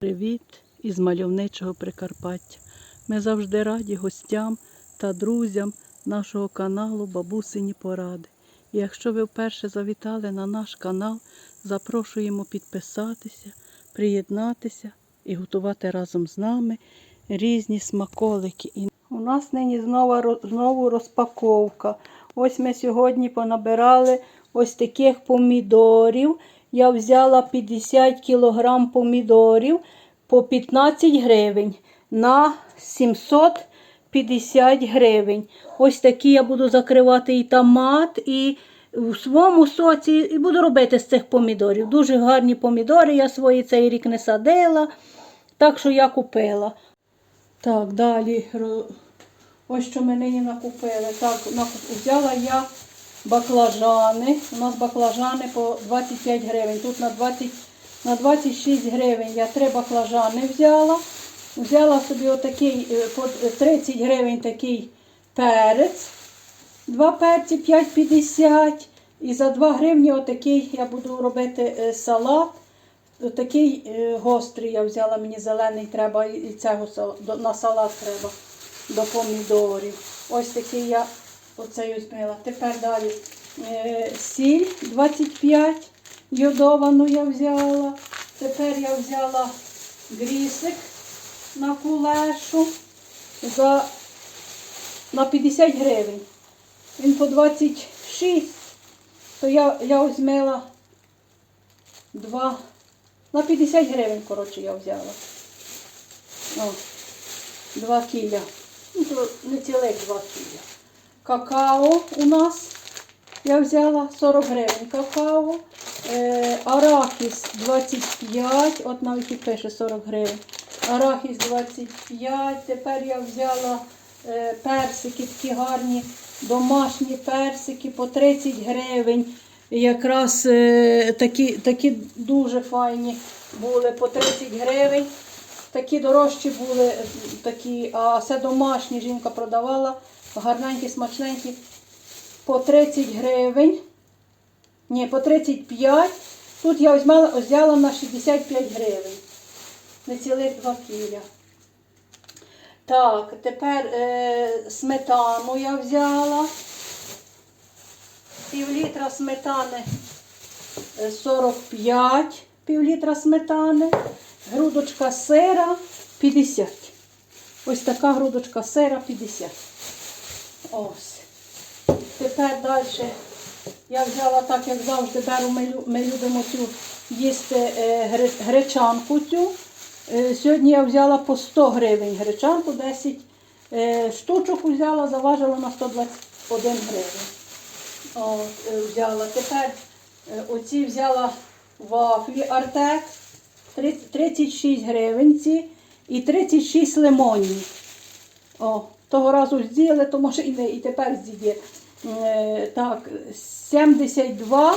Привіт із мальовничого Прикарпаття. Ми завжди раді гостям та друзям нашого каналу Бабусині Поради. І якщо ви вперше завітали на наш канал, запрошуємо підписатися, приєднатися і готувати разом з нами різні смаколики. У нас нині знову, знову розпаковка. Ось ми сьогодні понабирали ось таких помідорів. Я взяла 50 кг помідорів по 15 гривень на 750 гривень. Ось такі я буду закривати і томат, і в своєму соці і буду робити з цих помідорів. Дуже гарні помідори. Я свої цей рік не садила, так що я купила. Так, далі. Ось що нині накупили. Так, взяла я баклажани. У нас баклажани по 25 гривень. Тут на 20, на 26 гривень я три баклажани взяла. Взяла собі отакий е, по 30 гривень такий перець. Два перці 5,50. І за 2 гривні отакий я буду робити е, салат. Такий е, гострий я взяла, мені зелений треба і цього на салат треба до помідорів. Ось такий я оцей ось. Тепер далі е, сіль 25 йодовану я взяла. Тепер я взяла грісик на кулешу за на 50 гривень. Він по 26, то я, я ось мила два на 50 гривень, коротше, я взяла. О, два кіля. Ну, не цілих два кіля. Какао у нас я взяла 40 гривень какао. Е, арахіс 25, от навіть і пише 40 гривень. Арахіс 25. Тепер я взяла е, персики такі гарні, домашні персики по 30 гривень. Якраз е, такі, такі дуже файні були по 30 гривень. Такі дорожчі були, такі, а все домашні жінка продавала, гарненькі, смачненькі, по 30 гривень. Ні, по 35. Тут я взяла, взяла на 65 гривень. Не цілих 2 кіля. Так, тепер е, сметану я взяла. Пів літра сметани е, 45, пів літра сметани, грудочка сира 50. Ось така грудочка сира 50. Ось. Тепер далі я взяла так, як завжди беру, ми, любимо цю їсти е, гречанку цю. Е, Сьогодні я взяла по 100 гривень гречанку, 10 е, штучок взяла, заважила на 121 гривень. От, взяла. Тепер оці взяла вафлі Артек 36 гривень ці і 36 лимонні. О, того разу з'їли, то може і не, і тепер з'їде. Так, 72,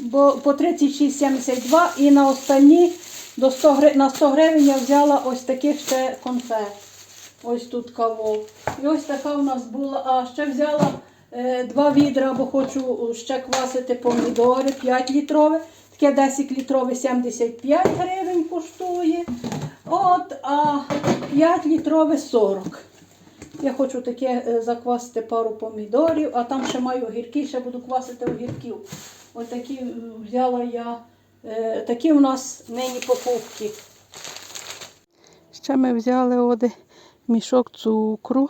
бо по 36,72 і на останні до 100 на 100 гривень я взяла ось таких ще конфет. Ось тут каво. І ось така у нас була. А ще взяла е, два відра, бо хочу ще квасити помідори 5 літрове. Таке 10 літрове 75 гривень коштує. От, а 5 літрове 40. Я хочу таке е, заквасити пару помідорів, а там ще маю огірки, ще буду квасити огірків. Ось такі е, взяла я. е, Такі у нас нині покупки. Ще ми взяли оди мішок цукру.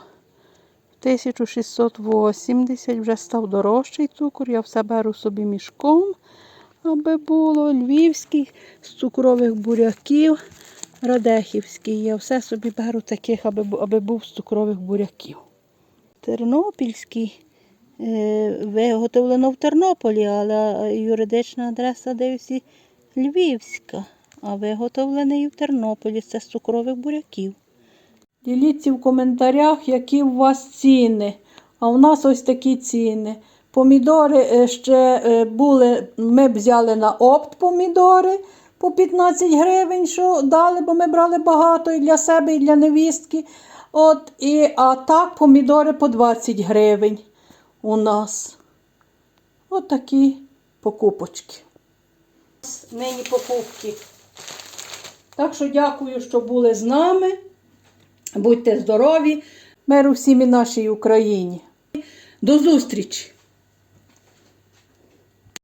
1680, вже став дорожчий цукор. Я все беру собі мішком, аби було львівський з цукрових буряків. Радехівський. Я все собі беру таких, аби, аби був з цукрових буряків. Тернопільський. е, Виготовлено в Тернополі, але юридична адреса дивлюся Львівська. А виготовлений в Тернополі. Це з цукрових буряків. Діліться в коментарях, які у вас ціни. А у нас ось такі ціни. Помідори е, ще е, були, ми взяли на опт помідори по 15 гривень, що дали, бо ми брали багато і для себе, і для невістки. От, і, а так помідори по 20 гривень у нас. От такі покупочки. Нині покупки. Так що дякую, що були з нами. Будьте здорові, миру всім і нашій Україні. До зустрічі!